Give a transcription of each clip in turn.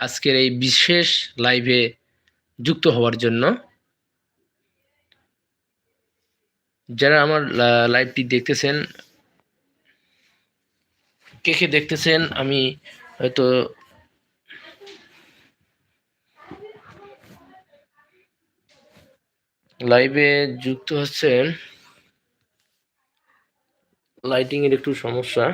আজকের এই বিশেষ লাইভে যুক্ত হওয়ার জন্য যারা আমার লাইভটি দেখতেছেন, কে কে দেখতেছেন, আমি হয়তো লাইভে যুক্ত হচ্ছেন লাইটিং এর একটু সমস্যা।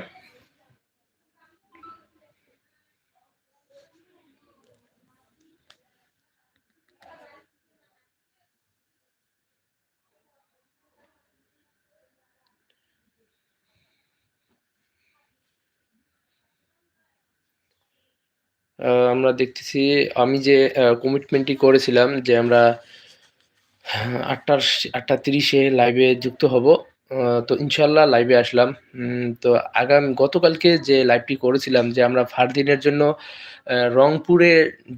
আমরা দেখতেছি, আমি যে কমিটমেন্টটি করেছিলাম যে আমরা আটটার আটটা তিরিশে লাইভে যুক্ত হব তো ইনশাল্লাহ লাইভে আসলাম। তো আগাম, গতকালকে যে লাইভটি করেছিলাম যে আমরা ফারদিনের জন্য রংপুরে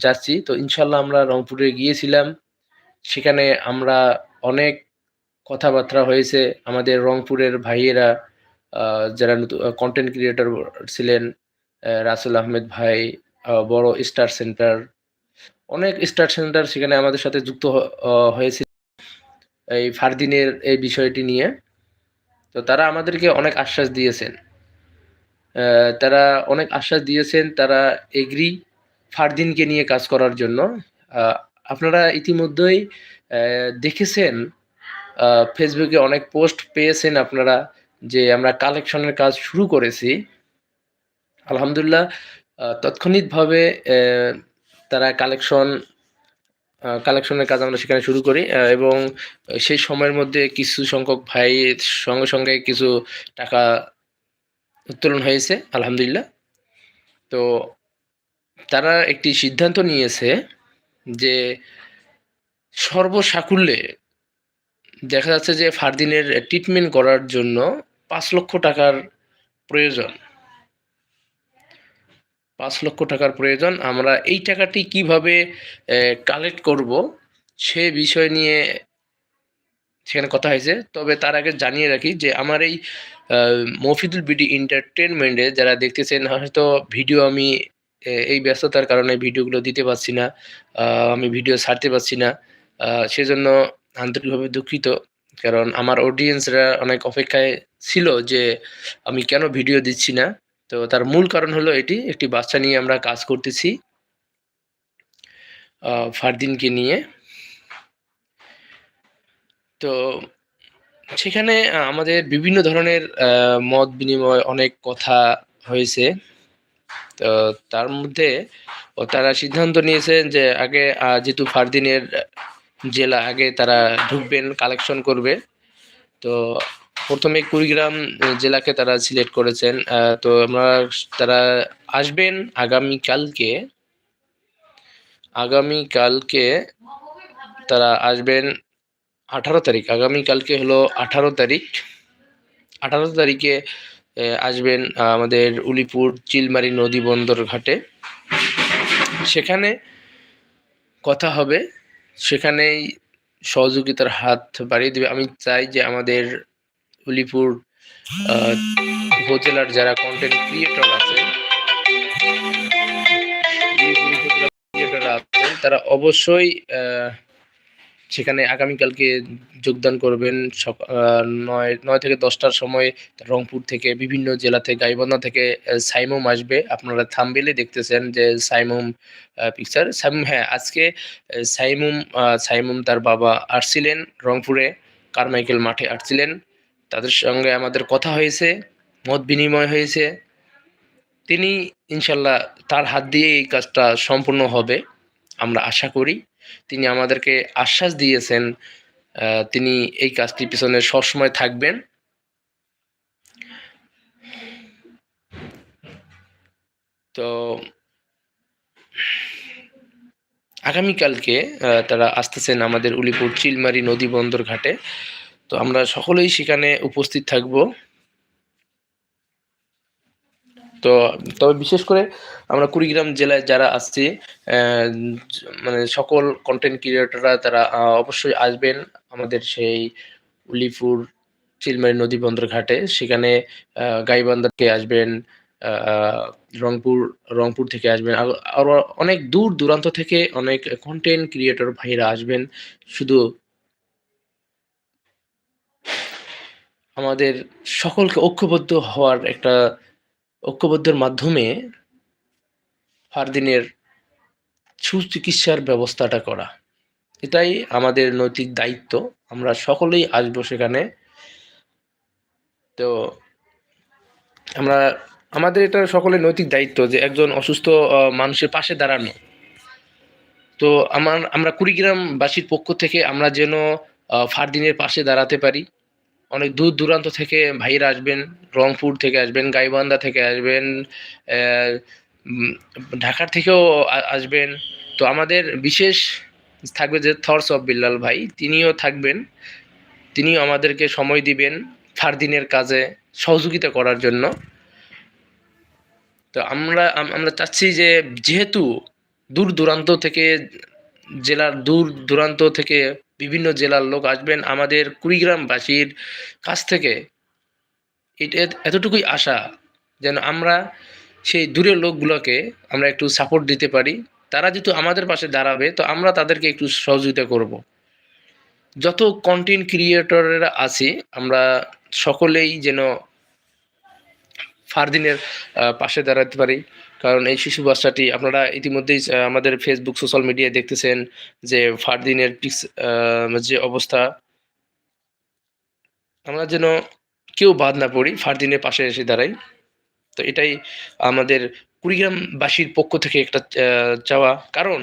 যাচ্ছি, তো ইনশাল্লাহ আমরা রংপুরে গিয়েছিলাম। সেখানে আমরা অনেক কথাবার্তা হয়েছে। আমাদের রংপুরের ভাইয়েরা যারা নতুন কন্টেন্ট ক্রিয়েটর ছিলেন রাসেল আহমেদ ভাই বড় স্টার সেন্টার অনেক স্টার সেন্টার সেখানে আমাদের সাথে যুক্ত হয়েছে এই ফারদিনের এই বিষয়টি নিয়ে। তো তারা আমাদেরকে অনেক আশ্বাস দিয়েছেন। তারা অনেক আশ্বাস দিয়েছেন তারা এগ্রি ফারদিনকে নিয়ে কাজ করার জন্য। আপনারা ইতিমধ্যেই দেখেছেন ফেসবুকে অনেক পোস্ট পেয়েছেন আপনারা যে আমরা কালেকশনের কাজ শুরু করেছি। আলহামদুলিল্লাহ তাৎক্ষণিকভাবে তারা কালেকশন কালেকশনের কাজ আমরা সেখানে শুরু করি এবং সেই সময়ের মধ্যে কিছু সংখ্যক ভাই সঙ্গে সঙ্গে কিছু টাকা উত্তোলন হয়েছে, আলহামদুলিল্লাহ। তো তারা একটি সিদ্ধান্ত নিয়েছে যে সর্বসাকুল্যে দেখা যাচ্ছে যে ফারদিনের ট্রিটমেন্ট করার জন্য পাঁচ লক্ষ টাকার প্রয়োজন। পাঁচ লক্ষ টাকার প্রয়োজন। আমরা এই টাকাটি কীভাবে কালেক্ট করব সে বিষয় নিয়ে সেখানে কথা হয়েছে। তবে তার আগে জানিয়ে রাখি যে আমার এই মফিদুল বিডি এন্টারটেনমেন্টে যারা দেখতেছেন, হয়তো ভিডিও আমি এই ব্যস্ততার কারণে ভিডিওগুলো দিতে পারছি না আমি ভিডিও ছাড়তে পারছি না সেজন্য আন্তরিকভাবে দুঃখিত। কারণ আমার অডিয়েন্সরা অনেক অপেক্ষায় ছিল যে আমি কেন ভিডিও দিচ্ছি না। তো তার মূল কারণ হলো এটি, একটি বাচ্চা নিয়ে আমরা কাজ করতেছি ফারদিনকে নিয়ে। তো সেখানে আমাদের বিভিন্ন ধরনের মত বিনিময় অনেক কথা হয়েছে। তো তার মধ্যে তারা সিদ্ধান্ত নিয়েছেন যে আগে যেহেতু ফারদিনের জেলা, আগে তারা ঢুকবেন কালেকশন করবে। তো প্রথমে কুড়িগ্রাম জেলাকে তারা সিলেক্ট করেছেন। তো আমরা তারা আসবেন আগামী কালকে আগামী কালকে তারা আসবেন আঠারো তারিখ। আগামী কালকে হলো আঠারো তারিখ। আঠারো তারিখে আসবেন আমাদের উলিপুর চিলমারি নদী বন্দর ঘাটে। সেখানে কথা হবে। সেখানেই সহযোগিতার হাত বাড়িয়ে দেবে। আমি চাই যে আমাদের উলিপুর আহ, উপজেলার যারা কন্টেন্ট ক্রিয়েটর আছে তারা অবশ্যই সেখানে আগামীকালকে যোগদান করবেন। নয় নয় থেকে দশটার সময় রংপুর থেকে বিভিন্ন জেলা থেকে গাইবান্ধা থেকে সাইমুম আসবে। আপনারা থামবেলে দেখতেছেন যে সাইমুম পিকচার সাইমুম হ্যাঁ আজকে সাইমুম সাইমুম তার বাবা আসছিলেন রংপুরে কারমাইকেল মাঠে আসছিলেন। তাদের সঙ্গে আমাদের কথা হয়েছে, মত বিনিময় হয়েছে। তিনি ইনশাল্লাহ তার হাত দিয়ে এই কাজটা সম্পূর্ণ হবে, আমরা আশা করি। তিনি আমাদেরকে আশ্বাস দিয়েছেন তিনি এই কাজটির পিছনে সবসময় থাকবেন। তো আগামীকালকে তারা আসতেছেন আমাদের উলিপুর চিলমারি নদী বন্দর ঘাটে। তো আমরা সকলেই সেখানে উপস্থিত থাকব। তো, তবে বিশেষ করে আমরা কুড়িগ্রাম জেলায় যারা আসছি মানে সকল কন্টেন্ট ক্রিয়েটররা তারা অবশ্যই আসবেন আমাদের সেই উলিপুর চিলমারি নদী বন্দর ঘাটে। সেখানে গাইবান্ধাকে আসবেন রংপুর রংপুর থেকে আসবেন। আরও অনেক দূর দূরান্ত থেকে অনেক কন্টেন্ট ক্রিয়েটর ভাইরা আসবেন। শুধু আমাদের সকলকে ঐক্যবদ্ধ হওয়ার একটা ঐক্যবদ্ধের মাধ্যমে ফারদিনের সুচিকিৎসার ব্যবস্থাটা করা। এটাই আমাদের নৈতিক দায়িত্ব। আমরা সকলেই আসব সেখানে। তো আমরা, আমাদের এটা সকলের নৈতিক দায়িত্ব যে একজন অসুস্থ মানুষের পাশে দাঁড়ানো। তো আমার, আমরা কুড়িগ্রামবাসীর পক্ষ থেকে আমরা যেন ফারদিনের পাশে দাঁড়াতে পারি। অনেক দূর দূরান্ত থেকে ভাইরা আসবেন, রংপুর থেকে আসবেন, গাইবান্ধা থেকে আসবেন ঢাকার থেকেও আসবেন। তো আমাদের বিশেষ থাকবে যে থর্স অফ বিল্লাল ভাই, তিনিও থাকবেন। তিনিও আমাদেরকে সময় দিবেন ফারদিনের কাজে সহযোগিতা করার জন্য। তো আমরা আমরা চাচ্ছি যে যেহেতু দূর দূরান্ত থেকে, জেলার দূর দূরান্ত থেকে বিভিন্ন জেলার লোক আসবেন আমাদের কুড়িগ্রামবাসীর কাছ থেকে। এতটুকুই আশা যেন আমরা সেই দূরের লোকগুলোকে আমরা একটু সাপোর্ট দিতে পারি। তারা যেহেতু আমাদের পাশে দাঁড়াবে, তো আমরা তাদেরকে একটু সহযোগিতা করব। যত কন্টেন্ট ক্রিয়েটরেরা আছি, আমরা সকলেই যেন ফারদিনের পাশে দাঁড়াতে পারি। কারণ এই শিশু বাচ্চাটি আপনারা ইতিমধ্যেই আমাদের ফেসবুক সোশ্যাল মিডিয়ায় দেখতেছেন যে ফারদিনের পিক্স যে অবস্থা। আমরা যেন কেউ বাদ না পড়ি, ফারদিনের পাশে এসে দাঁড়াই। তো এটাই আমাদের কুড়িগ্রামবাসীর পক্ষ থেকে একটা চাওয়া। কারণ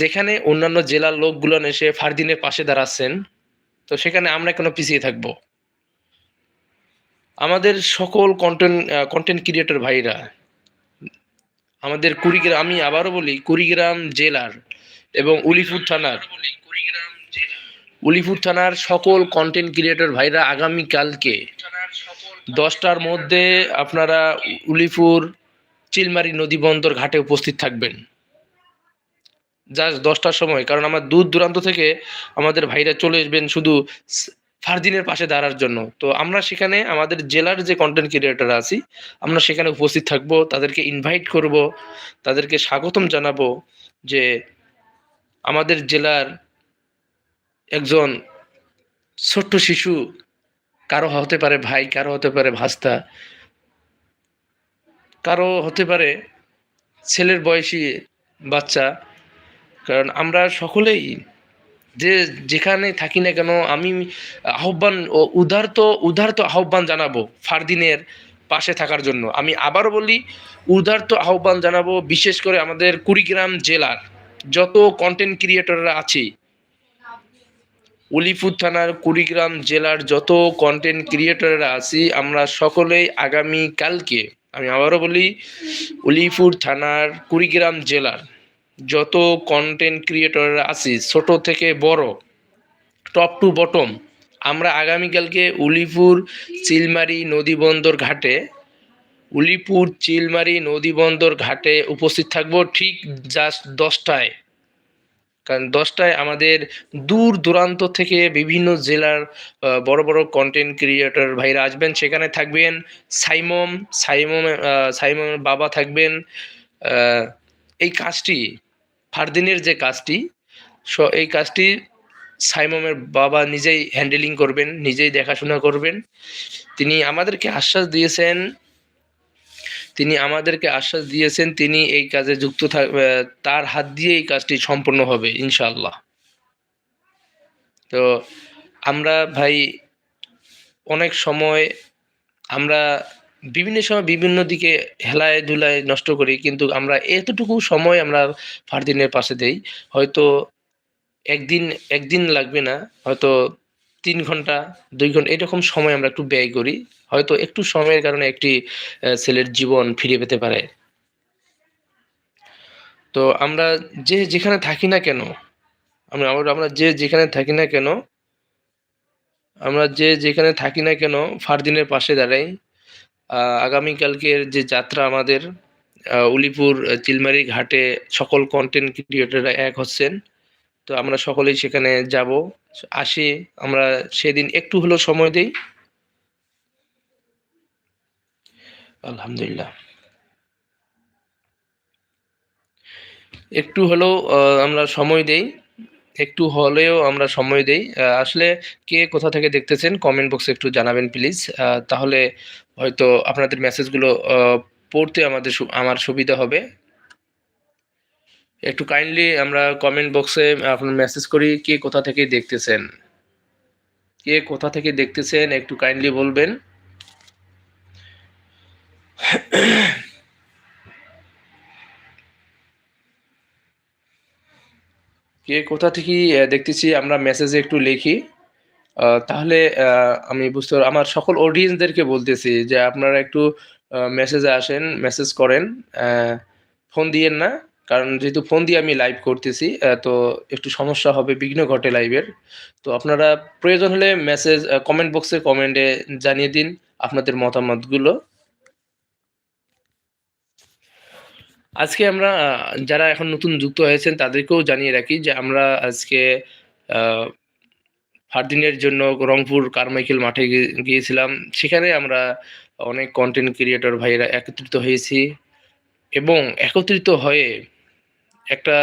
যেখানে অন্যান্য জেলার লোকগুলো এসে ফারদিনের পাশে দাঁড়াচ্ছেন, তো সেখানে আমরা কেন পিছিয়ে থাকব? আমাদের সকল কন্টেন্ট কন্টেন্ট ক্রিয়েটর ভাইরা আমাদের কুড়িগ্রাম, আমি আবারও বলি, কুড়িগ্রাম জেলার এবং উলিপুর থানার। উলিপুর থানার সকল কন্টেন্ট ক্রিয়েটর ভাইরা আগামী কালকে দশটার মধ্যে আপনারা উলিপুর চিলমারি নদী বন্দর ঘাটে উপস্থিত থাকবেন। জাস্ট দশটার সময়, কারণ আমার দূর দূরান্ত থেকে আমাদের ভাইরা চলে আসবেন শুধু ফারদিনের পাশে দাঁড়ার জন্য। তো আমরা সেখানে আমাদের জেলার যে কন্টেন্ট ক্রিয়েটর আছি, আমরা সেখানে উপস্থিত থাকব, তাদেরকে ইনভাইট করব, তাদেরকে স্বাগতম জানাব যে আমাদের জেলার একজন ছোট্ট শিশু কারও হতে পারে ভাই, কারও হতে পারে ভাস্তা, কারও হতে পারে ছেলের বয়সী বাচ্চা। কারণ আমরা সকলেই যে যেখানে থাকি না কেন, আমি আহ্বান উদারত উদারত আহ্বান জানাব ফারদিনের পাশে থাকার জন্য। আমি আবারও বলি, উদারত আহ্বান জানাব বিশেষ করে আমাদের কুড়িগ্রাম জেলার যত কন্টেন্ট ক্রিয়েটররা আছে। উলিপুর থানার কুড়িগ্রাম জেলার যত কন্টেন্ট ক্রিয়েটররা আছি, আমরা সকলেই আগামী কালকে আমি আবারও বলি, উলিপুর থানার কুড়িগ্রাম জেলার যত কন্টেন্ট ক্রিয়েটররা আছি, ছোট থেকে বড় টপ টু বটম আমরা আগামীকালকে উলিপুর চিলমারি নদীবন্দর ঘাটে, উলিপুর চিলমারি নদীবন্দর ঘাটে উপস্থিত থাকব ঠিক জাস্ট দশটায়। কারণ দশটায় আমাদের দূর দূরান্ত থেকে বিভিন্ন জেলার বড় বড় কন্টেন্ট ক্রিয়েটর ভাইরা আসবেন, সেখানে থাকবেন। সাইমম সাইমম সাইমমের বাবা থাকবেন। এই কাজটি ফারদিনের যে কাজটি, স এই কাজটি সাইমমের বাবা নিজেই হ্যান্ডেলিং করবেন, নিজেই দেখাশোনা করবেন। তিনি আমাদেরকে আশ্বাস দিয়েছেন, তিনি আমাদেরকে আশ্বাস দিয়েছেন, তিনি এই কাজে যুক্ত তার হাত দিয়ে এই কাজটি সম্পূর্ণ হবে, ইনশাআল্লাহ। তো আমরা ভাই, অনেক সময় আমরা বিভিন্ন সময় বিভিন্ন দিকে হেলায় ধুলায় নষ্ট করি, কিন্তু আমরা এতটুকু সময় আমরা ফারদিনের পাশে দেই। হয়তো একদিন একদিন লাগবে না, হয়তো তিন ঘণ্টা, দুই ঘণ্টা, এরকম সময় আমরা একটু ব্যয় করি। হয়তো একটু সময়ের কারণে একটি ছেলের জীবন ফিরে পেতে পারে। তো আমরা যে যেখানে থাকি না কেন আমরা আমরা যে যেখানে থাকি না কেন, আমরা যে যেখানে থাকি না কেন ফারদিনের পাশে দাঁড়াই। আগামীকালকের যে যাত্রা আমাদের উলিপুর চিলমারি ঘাটে সকল কন্টেন্ট ক্রিয়েটররা এক হচ্ছেন। তো আমরা সকলেই সেখানে যাব। আসি, আমরা সেদিন একটু হলেও সময় দেই। আলহামদুলিল্লাহ। একটু হলেও আমরা সময় দেই। একটু হলেও আমরা সময় দেই। আসলে কে কোথা থেকে দেখতেছেন কমেন্ট বক্সে একটু জানাবেন প্লিজ তাহলে হয়তো আপনাদের মেসেজগুলো পড়তে আমাদের আমার সুবিধা হবে। একটু কাইন্ডলি আমরা কমেন্ট বক্সে আপনার মেসেজ করি, কে কোথা থেকে দেখতেছেন? কে কোথা থেকে দেখতেছেন, একটু কাইন্ডলি বলবেন। কে কোথা থেকে দেখতেছি, আমরা মেসেজে একটু লিখি। তাহলে আমি বুঝতে আমার সকল অডিয়েন্সদেরকে বলতেছি যে আপনারা একটু মেসেজে আসেন মেসেজ করেন। ফোন দিয়েন না, কারণ যেহেতু ফোন দিয়ে আমি লাইভ করতেছি তো একটু সমস্যা হবে, বিঘ্ন ঘটে লাইভের তো আপনারা প্রয়োজন হলে মেসেজ কমেন্ট বক্সে কমেন্টে জানিয়ে দিন আপনাদের মতামতগুলো। আজকে আমরা, যারা এখন নতুন যুক্ত হয়েছেন তাদেরকেও জানিয়ে রাখি যে আমরা আজকে ফারদিনের জন্য রংপুর কারমাইকেল মাঠে গিয়েছিলাম। সেখানে আমরা অনেক কন্টেন্ট ক্রিয়েটর ভাইয়েরা একত্রিত হয়েছি এবং একত্রিত হয়ে একটা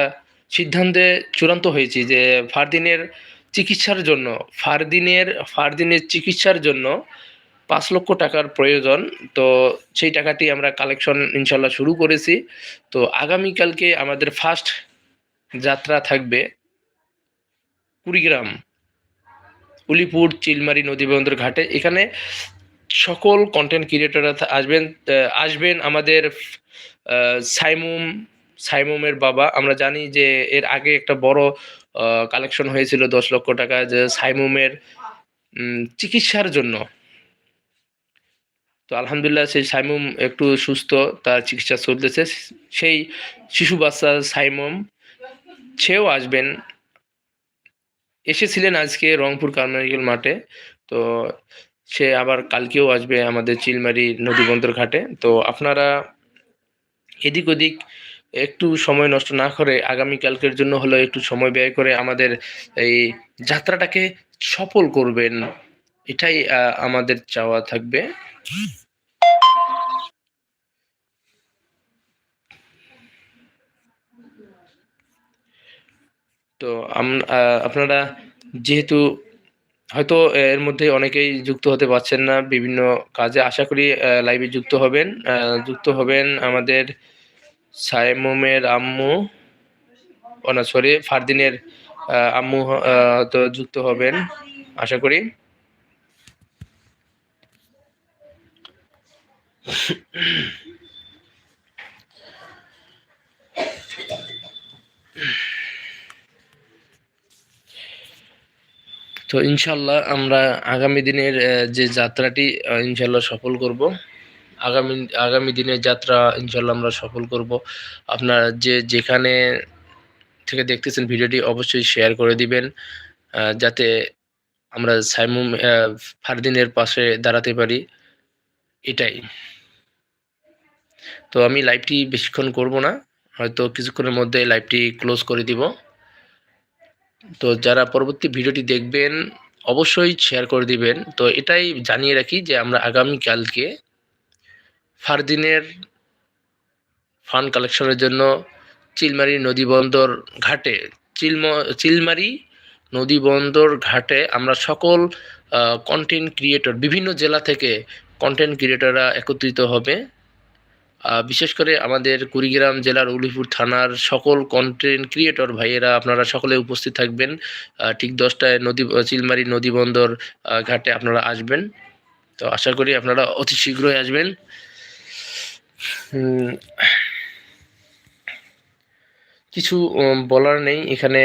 সিদ্ধান্তে চূড়ান্ত হয়েছি যে ফারদিনের চিকিৎসার জন্য, ফারদিনের ফারদিনের চিকিৎসার জন্য পাঁচ লক্ষ টাকার প্রয়োজন। তো সেই টাকাটি আমরা কালেকশন ইনশাল্লাহ শুরু করেছি। তো আগামীকালকে আমাদের ফার্স্ট যাত্রা থাকবে কুড়িগ্রাম, উলিপুর, চিলমারি নদীবন্দর ঘাটে। এখানে সকল কন্টেন্ট ক্রিয়েটররা আসবেন আসবেন আমাদের সাইমুম, সাইমুমের বাবা। আমরা জানি যে এর আগে একটা বড় কালেকশন হয়েছিল দশ লক্ষ টাকা যে সাইমুমের চিকিৎসার জন্য। তো আলহামদুলিল্লাহ সেই সাইমুম একটু সুস্থ, তার চিকিৎসা চলতেছে। সেই শিশু বাচ্চা সাইমুম, সেও আসবেন। এসেছিলেন আজকে রংপুর কারমাইকেল মাঠে, তো সে আবার কালকেও আসবে আমাদের চিলমারি নদীবন্দর ঘাটে। তো আপনারা এদিক ওদিক একটু সময় নষ্ট না করে আগামীকালকের জন্য হলো একটু সময় ব্যয় করে আমাদের এই যাত্রাটাকে সফল করবেন, এটাই আমাদের চাওয়া থাকবে। তো আপনারা যেহেতু হয়তো এর মধ্যে অনেকেই যুক্ত হতে পারছেন না বিভিন্ন কাজে আশা করি লাইভে যুক্ত হবেন যুক্ত হবেন আমাদের সাইমুমের আম্মু ও না সরি ফারদিনের আম্মু তো যুক্ত হবেন আশা করি তো ইনশাল্লাহ আমরা আগামী দিনের যে যাত্রাটি ইনশাল্লাহ সফল করব। আগামী আগামী দিনের যাত্রা ইনশাল্লাহ আমরা সফল করব। আপনার যে, যেখানে থেকে দেখতেছেন ভিডিওটি অবশ্যই শেয়ার করে দিবেন যাতে আমরা সাইমুম ফারদিনের পাশে দাঁড়াতে পারি। এটাই। তো আমি লাইভটি বেশিক্ষণ করব না, হয়তো কিছুক্ষণের মধ্যে লাইভটি ক্লোজ করে দিব। তো যারা পরবর্তী ভিডিওটি দেখবেন, অবশ্যই শেয়ার করে দিবেন। তো এটাই জানিয়ে রাখি যে আমরা আগামীকালকে ফারদিনের ফান্ড কালেকশনের জন্য চিলমারি নদীবন্দর ঘাটে, চিলম, চিলমারি নদীবন্দর ঘাটে আমরা সকল কন্টেন্ট ক্রিয়েটর বিভিন্ন জেলা থেকে কন্টেন্ট ক্রিয়েটররা একত্রিত হবে। বিশেষ করে আমাদের কুড়িগ্রাম জেলার উলিপুর থানার সকল কন্টেন্ট ক্রিয়েটর ভাইয়েরা আপনারা সকলে উপস্থিত থাকবেন। ঠিক দশটায় নদী চিলমারি নদীবন্দর আহ, ঘাটে আপনারা আসবেন। তো আশা করি আপনারা অতি শীঘ্রই আসবেন। কিছু বলার নেই। এখানে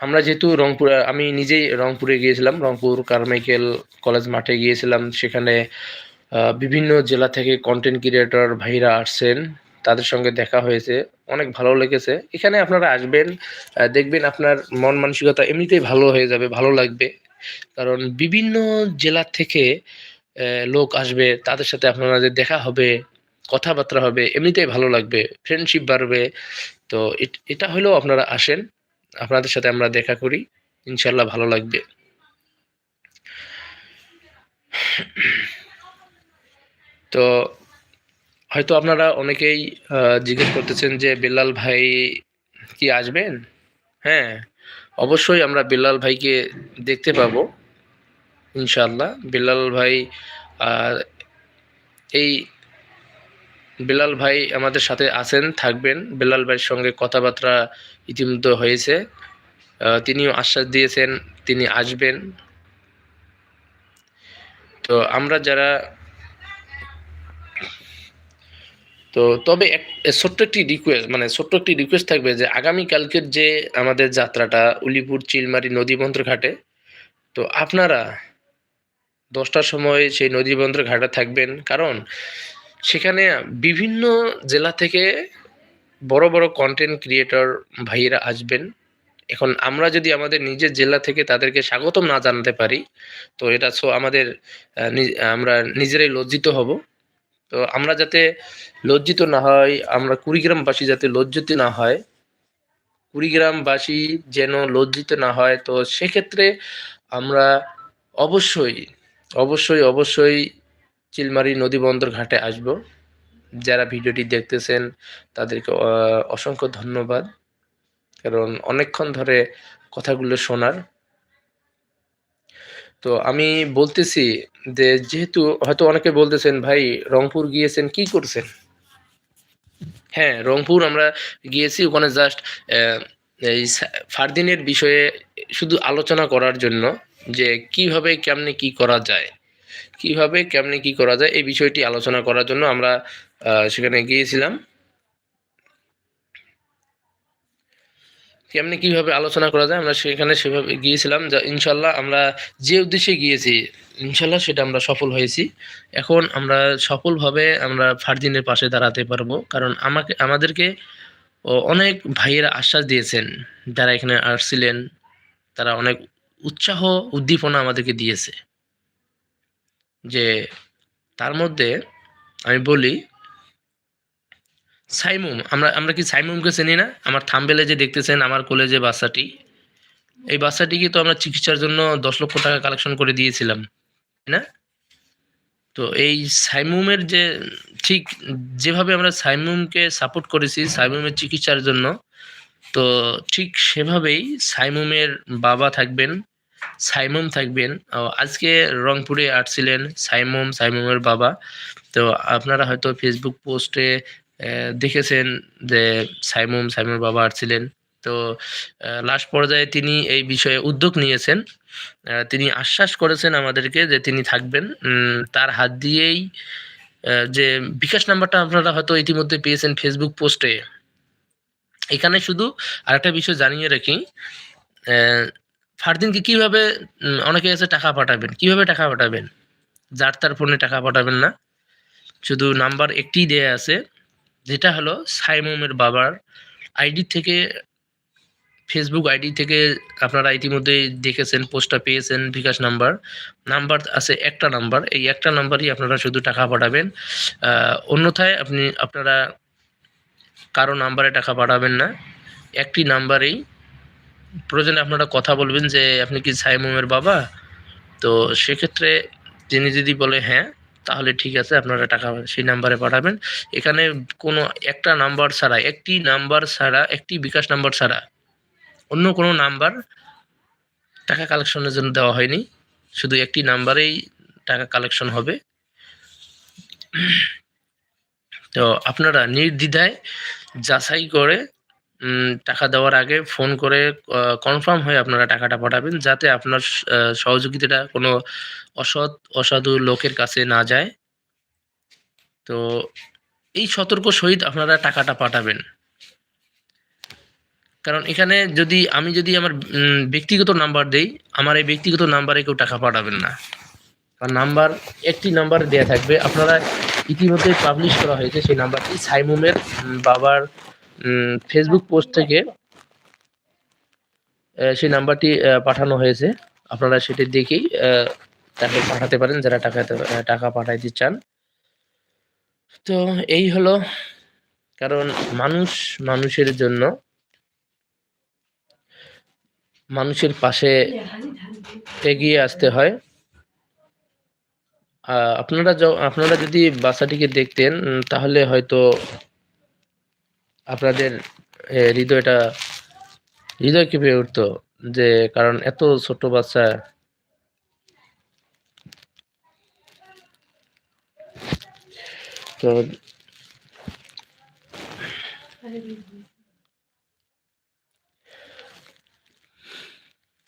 আমরা যেহেতু রংপুর আমি নিজেই রংপুরে গিয়েছিলাম রংপুর কারমাইকেল কলেজ মাঠে গিয়েছিলাম। সেখানে বিভিন্ন জেলা থেকে কন্টেন্ট ক্রিয়েটর ভাইরা আসছেন, তাদের সঙ্গে দেখা হয়েছে, অনেক ভালো লেগেছে। এখানে আপনারা আসবেন দেখবেন আপনার মন মানসিকতা এমনিতেই ভালো হয়ে যাবে, ভালো লাগবে। কারণ বিভিন্ন জেলা থেকে লোক আসবে, তাদের সাথে আপনারা যে দেখা হবে, কথাবার্তা হবে, এমনিতেই ভালো লাগবে ফ্রেন্ডশিপ বাড়বে। তো এটা হলেও আপনারা আসেন, আপনাদের সাথে আমরা দেখা করি ইনশাল্লাহ ভালো লাগবে। তো হয়তো আপনারা অনেকেই জিজ্ঞেস করতেছেন যে বেলাল ভাই কি আসবেন? হ্যাঁ অবশ্যই আমরা বেলাল ভাইকে দেখতে পাবো ইনশাল্লাহ বেলাল ভাই আহ, এই বেলাল ভাই আমাদের সাথে আছেন থাকবেন। বেলাল ভাইয়ের সঙ্গে কথাবার্তা ইতিমধ্যে হয়েছে। তিনিও আশ্বাস দিয়েছেন তিনি আসবেন। তো আমরা যারা তো তবে এক ছোট্ট একটি রিকোয়েস্ট মানে ছোট্ট একটি রিকোয়েস্ট থাকবে যে আগামী কালকের যে আমাদের যাত্রাটা উলিপুর চিলমারি নদী বন্দর ঘাটে, তো আপনারা দশটার সময় সেই নদী বন্দর ঘাটে থাকবেন। কারণ সেখানে বিভিন্ন জেলা থেকে বড় বড় কন্টেন্ট ক্রিয়েটর ভাইয়েরা আসবেন। এখন আমরা যদি আমাদের নিজের জেলা থেকে তাদেরকে স্বাগতম না জানাতে পারি, তো এটা সো আমাদের আমরা নিজেরাই লজ্জিত হব। তো আমরা যাতে লজ্জিত না হয়, আমরা কুড়িগ্রামবাসী যাতে লজ্জিত না হয়, কুড়িগ্রামবাসী যেন লজ্জিত না হয়, তো সেক্ষেত্রে আমরা অবশ্যই অবশ্যই অবশ্যই চিলমারি নদী বন্দর ঘাটে আসব। যারা ভিডিওটি দেখতেছেন, তাদেরকে অসংখ্য ধন্যবাদ। কারণ অনেকক্ষণ ধরে কথাগুলো শোনার। তো আমি বলতেছি যে যেহেতু হয়তো অনেকে বলতেছেন, ভাই, রংপুর গিয়েছেন, কি করছেন? হ্যাঁ রংপুর আমরা গিয়েছি ওখানে জাস্ট এই ফারদিনের বিষয়ে শুধু আলোচনা করার জন্য যে কীভাবে, কেমনে, কি করা যায়। কীভাবে, কেমনে, কি করা যায়, এই বিষয়টি আলোচনা করার জন্য আমরা সেখানে গিয়েছিলাম। কেমনে কীভাবে আলোচনা করা যায়, আমরা সেখানে সেভাবে গিয়েছিলাম যা ইনশাল্লাহ আমরা যে উদ্দেশ্যে গিয়েছি, ইনশাল্লাহ সেটা আমরা সফল হয়েছি। এখন আমরা সফলভাবে আমরা ফারদিনের পাশে দাঁড়াতে পারব, কারণ আমাকে, আমাদেরকে অনেক ভাইয়েরা আশ্বাস দিয়েছেন, যারা এখানে আসছিলেন, তারা অনেক উৎসাহ, উদ্দীপনা আমাদেরকে দিয়েছে। যে তার মধ্যে আমি বলি সাইমুম, আমরা আমরা কি সাইমুমকে চিনি না? আমার থাম্বেলে যে দেখতেছেন, আমার কলেজে বাচ্চাটি, এই বাচ্চাটিকে তো আমরা চিকিৎসার জন্য দশ লক্ষ টাকা কালেকশন করে দিয়েছিলাম না? তো এই সাইমুমের যে, ঠিক যেভাবে আমরা সাইমুমকে সাপোর্ট করেছি, সাইমুমের চিকিৎসার জন্য, তো ঠিক সেভাবেই সাইমুমের বাবা থাকবেন, সাইমুম থাকবেন। আজকে রংপুরে আসছিলেন সাইমুম, সাইমুমের বাবা। তো আপনারা হয়তো ফেসবুক পোস্টে দেখেছেন যে সাইমুম সাইমুমের বাবা আসছিলেন। তো লাস্ট পর্যায়ে তিনি এই বিষয়ে উদ্যোগ নিয়েছেন। তিনি আশ্বাস করেছেন আমাদেরকে যে তিনি থাকবেন। তার হাত দিয়েই যে বিকাশ নাম্বারটা আপনারা হয়তো ইতিমধ্যে পেয়েছেন ফেসবুক পোস্টে। এখানে শুধু আরেকটা বিষয় জানিয়ে রাখি। ফারদিনকে কীভাবে অনেকে এসে টাকা পাঠাবেন, কীভাবে টাকা পাঠাবেন? যার তার ফোনে টাকা পাঠাবেন না। শুধু নাম্বার একটিই দেয়া আছে। যেটা হলো সাইমুমের বাবার আইডি থেকে ফেসবুক আইডি থেকে আপনারা ইতিমধ্যে দেখেছেন, পোস্টটা পেয়েছেন বিকাশ নাম্বার। নাম্বার আছে একটা নাম্বার, এই একটা নাম্বারই আপনারা শুধু টাকা পাঠাবেন। অন্যথায় আপনি, আপনারা কারও নাম্বারে টাকা পাঠাবেন না। একটি নাম্বারেই প্রয়োজনে আপনারা কথা বলবেন যে, আপনি কি সাইমুমের বাবা? তো সেক্ষেত্রে তিনি যদি বলে হ্যাঁ তাহলে ঠিক আছে, আপনারা টাকা সেই নাম্বারে পাঠাবেন। এখানে কোনো একটা নাম্বার ছাড়া, একটি নাম্বার ছাড়া, একটি বিকাশ নাম্বার ছাড়া অন্য কোনো নাম্বার টাকা কালেকশনের জন্য দেওয়া হয়নি। শুধু একটি নাম্বারেই টাকা কালেকশন হবে। তো আপনারা নির্দ্বিধায় যাচাই করে টাকা দেওয়ার আগে ফোন করে কনফার্ম হয়ে আপনারা টাকাটা পাঠাবেন যাতে আপনার সহযোগিতাটা কোনো অসৎ, অসাধু লোকের কাছে না যায়। তো এই সতর্ক সহিত আপনারা টাকাটা পাঠাবেন। কারণ এখানে যদি, আমি যদি আমার ব্যক্তিগত নাম্বার দেই, আমার এই ব্যক্তিগত নাম্বারে কেউ টাকা পাঠাবেন না। কারণ নাম্বার একটি নাম্বার দেয়া থাকবে। আপনারা ইতিমধ্যে পাবলিশ করা হয়েছে সেই নাম্বারটি সাইমুমের বাবার ফেসবুক পোস্ট থেকে সেই নাম্বারটি পাঠানো হয়েছে। আপনারা সেটি দেখেই তাকে পাঠাতে পারেন, যারা টাকা টাকা পাঠাইতে চান। তো এই হলো, কারণ মানুষ মানুষের জন্য, মানুষের পাশে এগিয়ে আসতে হয়। আপনারা আপনারা যদি বাচ্চাটিকে দেখতেন তাহলে হয়তো আপনাদের হৃদয়টা হৃদয় কেঁপে উঠতো যে, কারণ এত ছোট বাচ্চা। তো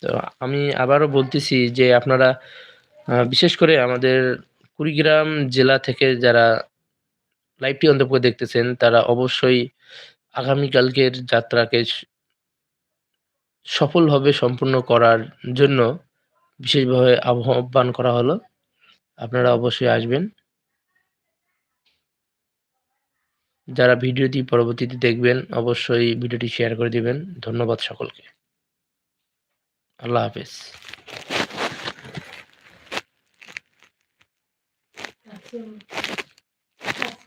তো আমি আবারও বলতেছি যে, আপনারা বিশেষ করে আমাদের কুড়িগ্রাম জেলা থেকে যারা লাইভটি অন্তত দেখতেছেন, তারা অবশ্যই আগামীকালকের যাত্রাকে সফলভাবে সম্পূর্ণ করার জন্য বিশেষভাবে আহ্বান করা হলো। আপনারা অবশ্যই আসবেন। যারা ভিডিওটি পরবর্তীতে দেখবেন, অবশ্যই ভিডিওটি শেয়ার করে দিবেন। ধন্যবাদ সকলকে। আল্লাহ হাফেজ।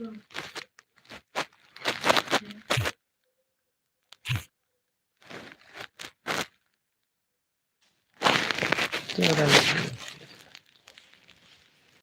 তো